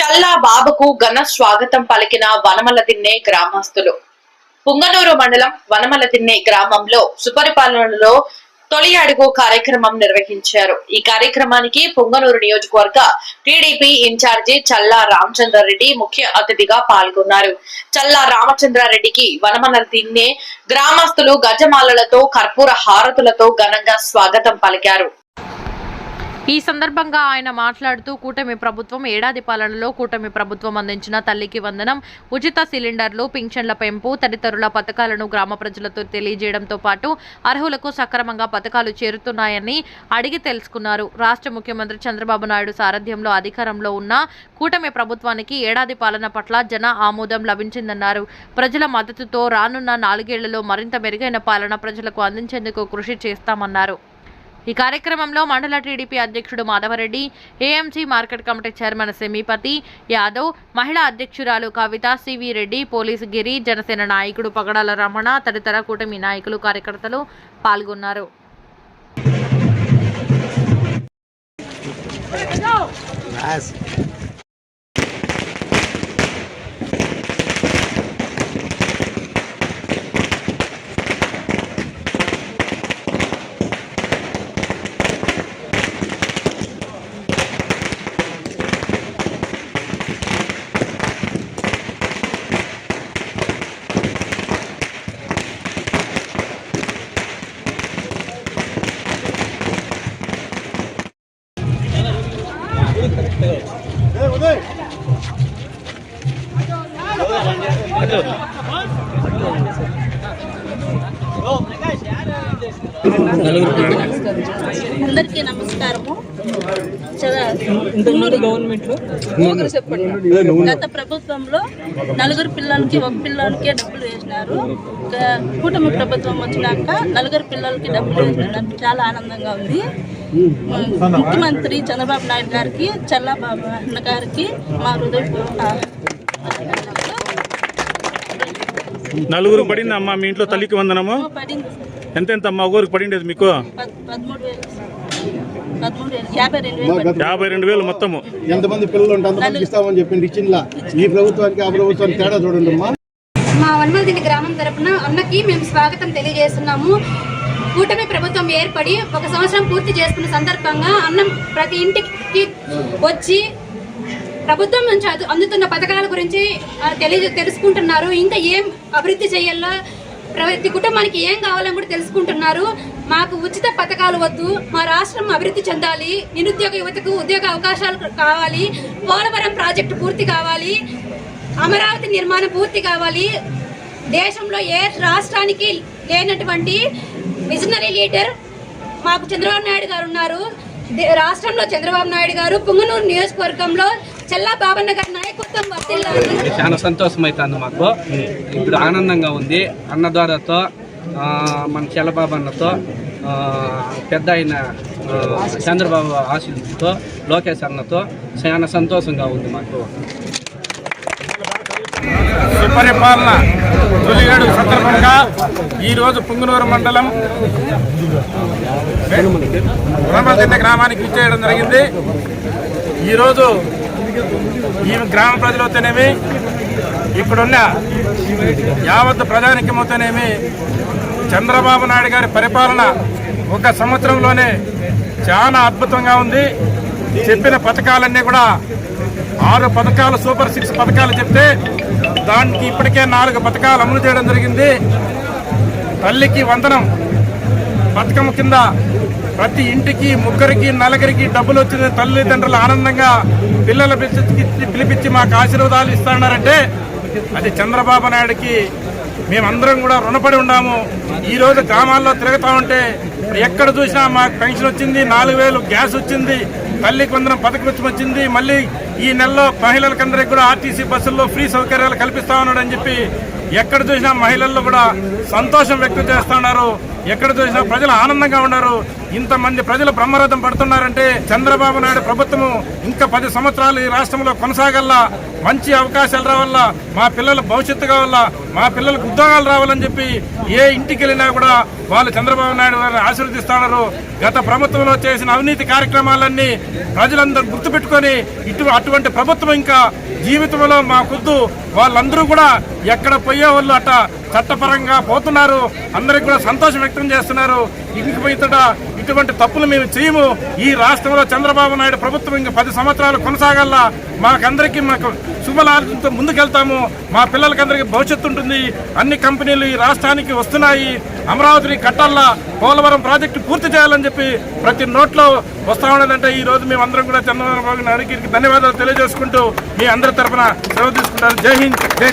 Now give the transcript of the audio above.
చల్లా బాబుకు ఘన స్వాగతం పలికిన వనమలదిన్నే గ్రామస్తులు. పుంగనూరు మండలం వనమలదిన్నే గ్రామంలో సుపరిపాలనలో తొలి అడుగు కార్యక్రమం నిర్వహించారు. ఈ కార్యక్రమానికి పుంగనూరు నియోజకవర్గ టీడీపీ ఇన్ఛార్జి చల్లా రామచంద్రారెడ్డి ముఖ్య అతిథిగా పాల్గొన్నారు. చల్లా రామచంద్రారెడ్డికి వనమలదిన్నే గ్రామస్తులు గజమాలలతో కర్పూర హారతులతో ఘనంగా స్వాగతం పలికారు. ఈ సందర్భంగా ఆయన మాట్లాడుతూ కూటమి ప్రభుత్వం ఏడాది పాలనలో కూటమి ప్రభుత్వం అందించిన తల్లికి వందనం ఉచిత సిలిండర్లు పింఛన్ల పెంపు తదితరుల పథకాలను గ్రామ ప్రజలతో తెలియజేయడంతో పాటు అర్హులకు సక్రమంగా పథకాలు చేరుతున్నాయని అడిగి తెలుసుకున్నారు. రాష్ట్ర ముఖ్యమంత్రి చంద్రబాబు నాయుడు సారథ్యంలో అధికారంలో ఉన్న కూటమి ప్రభుత్వానికి ఏడాది పాలన పట్ల జన ఆమోదం లభించిందన్నారు. ప్రజల మద్దతుతో రానున్న నాలుగేళ్ళలో మరింత మెరుగైన పాలన ప్రజలకు అందించేందుకు కృషి చేస్తామన్నారు. ఈ కార్యక్రమంలో మండల టీడీపీ అధ్యక్షుడు Madhavareddy AMC market committee chairman సెమీపతి Yadav మహిళా అధ్యక్షురాలు కవిత సివి రెడ్డి పోలీసు గిరి జనసేన నాయకుడు పగడాల రమణ తదితర కూటమి నాయకులు కార్యకర్తలు పాల్గొన్నారు. అందరికీ నమస్కారము. ఇంతకుముందు చెప్పండి. గత ప్రభుత్వంలో నలుగురు పిల్లలకి ఒక పిల్లలకే డబ్బులు వేసినారు. కూటమి ప్రభుత్వం వచ్చినాక నలుగురు పిల్లలకి డబ్బులు వేసినారు. చాలా ఆనందంగా ఉంది. ముఖ్యమంత్రి చంద్రబాబు నాయుడు గారికి చల్లాబాబు అన్న గారికి మా హృదయపూర్వక నలుగురు పడింది అమ్మా మీ ఇంట్లో తల్లికి వందనము. పడింది ఎంత ఎంత అమ్మా ఒకరికి పడిండేది మీకు? యాభై రెండు వేలు మొత్తము. ఎంతమంది పిల్లలు ఉంటే అంతమందికి ఇస్తామని చెప్పింది ఇచ్చిందిలా ఈ ప్రభుత్వానికి ఆ ప్రభుత్వానికి తేడా చూడండి అమ్మా మా వనమలదిని గ్రామం తరపున అన్నకి మేము స్వాగతం తెలియజేస్తున్నాము. కూటమి ప్రభుత్వం ఏర్పడి ఒక సంవత్సరం పూర్తి చేసుకున్న సందర్భంగా అన్నం ప్రతి ఇంటికి వచ్చి ప్రభుత్వం నుంచి అందుతున్న పథకాల గురించి ఆ, తెలియ తెలుసుకుంటున్నారు. ఇంకా ఏం అభివృద్ధి చేయాలో ప్రతి కుటుంబానికి ఏం కావాలని కూడా తెలుసుకుంటున్నారు. మాకు ఉచిత పథకాలు వద్దు. మా రాష్ట్రం అభివృద్ధి చెందాలి. నిరుద్యోగ యువతకు ఉద్యోగ అవకాశాలు కావాలి. పోలవరం ప్రాజెక్టు పూర్తి కావాలి. అమరావతి నిర్మాణం పూర్తి కావాలి. దేశంలో ఏ రాష్ట్రానికి లేనటువంటి విజనరీ లీడర్ మాకు చంద్రబాబు నాయుడు గారు ఉన్నారు. రాష్ట్రంలో చంద్రబాబు నాయుడు గారు పుంగనూరు నియోజకవర్గంలో చెల్లా బాబన్న గారి నాయకత్వం వర్తిల్లాలి చాలా సంతోషం అవుతుంది మాకు. ఇప్పుడు ఆనందంగా ఉంది. అన్న ద్వారాతో మన చెల్లబాబన్నతో పెద్ద ఆయన చంద్రబాబు ఆశీస్సుతో లోకేష్ అన్నతో చాలా సంతోషంగా ఉంది మాకు. సుపరిపాలన తొలిగడు సందర్భంగా ఈరోజు పుంగనూరు మండలం ఉరమలదిన్న గ్రామానికి విచ్చేయడం జరిగింది. ఈరోజు ఈ గ్రామ ప్రజలతోనేమి ఇక్కడున్న యావత్ ప్రజానికమతోనేమి చంద్రబాబు నాయుడు గారి పరిపాలన ఒక సంవత్సరంలోనే చాలా అద్భుతంగా ఉంది. చెప్పిన పథకాలన్నీ కూడా ఆరు పథకాలు సూపర్ సిక్స్ పథకాలు చెప్తే దానికి ఇప్పటికే నాలుగు పథకాలు అమలు చేయడం జరిగింది. తల్లికి వందనం. పథకం కింద ప్రతి ఇంటికి ముగ్గురికి నలుగురికి డబ్బులు వచ్చిన తల్లిదండ్రులు ఆనందంగా పిల్లల పిలిచి పిలిపించి మాకు ఆశీర్వాదాలు ఇస్తున్నారంటే అది చంద్రబాబు నాయుడుకి మేమందరం కూడా రుణపడి ఉన్నాము. ఈరోజు గ్రామాల్లో తిరుగుతా ఉంటే ఎక్కడ చూసినా మాకు పెన్షన్ వచ్చింది నాలుగు వేలు గ్యాస్ వచ్చింది తల్లికి వందనం పథకం వచ్చి వచ్చింది మళ్ళీ ఈ నెలలో మహిళలకందరికీ కూడా ఆర్టీసీ బస్సుల్లో ఫ్రీ సౌకర్యాలు కల్పిస్తా ఉన్నాడు అని చెప్పి ఎక్కడ చూసినా మహిళల్లో కూడా సంతోషం వ్యక్తం చేస్తున్నారు ఎక్కడ చూసినా ప్రజలు ఆనందంగా ఉన్నారు. ఇంతమంది ప్రజలు బ్రహ్మరథం పడుతున్నారంటే చంద్రబాబు నాయుడు ప్రభుత్వము ఇంకా పది సంవత్సరాలు ఈ రాష్ట్రంలో కొనసాగల్లా. మంచి అవకాశాలు రావాలా మా పిల్లల భవిష్యత్తు కావాలా మా పిల్లలకు ఉద్యోగాలు రావాలని చెప్పి ఏ ఇంటికి వెళ్ళినా కూడా వాళ్ళు చంద్రబాబు నాయుడు గారిని ఆశీర్వదిస్తున్నారు గత ప్రభుత్వంలో చేసిన అవినీతి కార్యక్రమాలన్నీ ప్రజలందరూ గుర్తుపెట్టుకొని ఇటు అటు ఇటువంటి ప్రభుత్వం ఇంకా జీవితంలో మాకొద్దు వాళ్ళందరూ కూడా ఎక్కడ పోయే వాళ్ళు అట్ట చట్టపరంగా పోతున్నారు. అందరికి కూడా సంతోషం వ్యక్తం చేస్తున్నారు. ఇంక ఇతట ఇటువంటి తప్పులు మేము చేయము. ఈ రాష్ట్రంలో చంద్రబాబు నాయుడు ప్రభుత్వం ఇంకా పది సంవత్సరాలు కొనసాగాల మాకందరికీ మాకు శుభలాభంతో ముందుకెళ్తాము. మా పిల్లలకందరికీ భవిష్యత్తు ఉంటుంది. అన్ని కంపెనీలు ఈ రాష్ట్రానికి వస్తున్నాయి. అమరావతిని కట్టాలా పోలవరం ప్రాజెక్టు పూర్తి చేయాలని చెప్పి ప్రతి నోట్లో వస్తా ఉన్నదంటే ఈ రోజు మేము అందరం కూడా చంద్రబాబు నాయుడుకి ధన్యవాదాలు తెలియజేసుకుంటూ మీ అందరి తరఫున సెలవు తీసుకుంటారు జై హింద్ జై